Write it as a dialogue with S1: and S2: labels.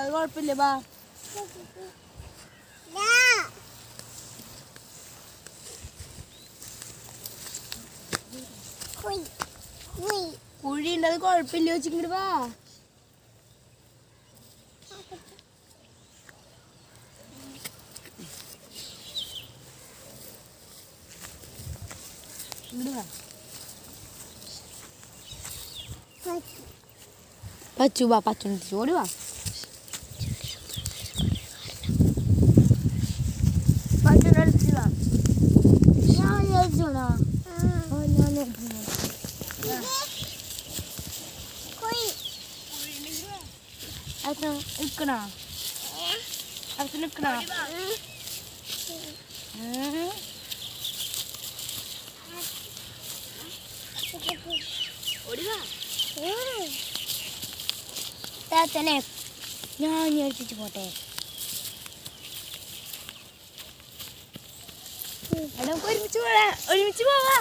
S1: അത് കുഴപ്പമില്ല ബാ. കുഴിയുണ്ട് അത് കുഴപ്പമില്ല വെച്ചിങ്ങോട്ട് വാ. പച്ചു വാ പച്ചു ഓടി വാ പച്ചു കളിച്ചു വാ ഞാൻ കളിച്ചോണോ ഞാൻ അച്ഛൻ നിൽക്കണോ അച്ഛൻ നിൽക്കണോ താത്തനെ ഞാൻ ഞെട്ടിച്ച് പോട്ടെ നമുക്ക് ഒരുമിച്ച് പോവാ ഒരുമിച്ച് പോവാ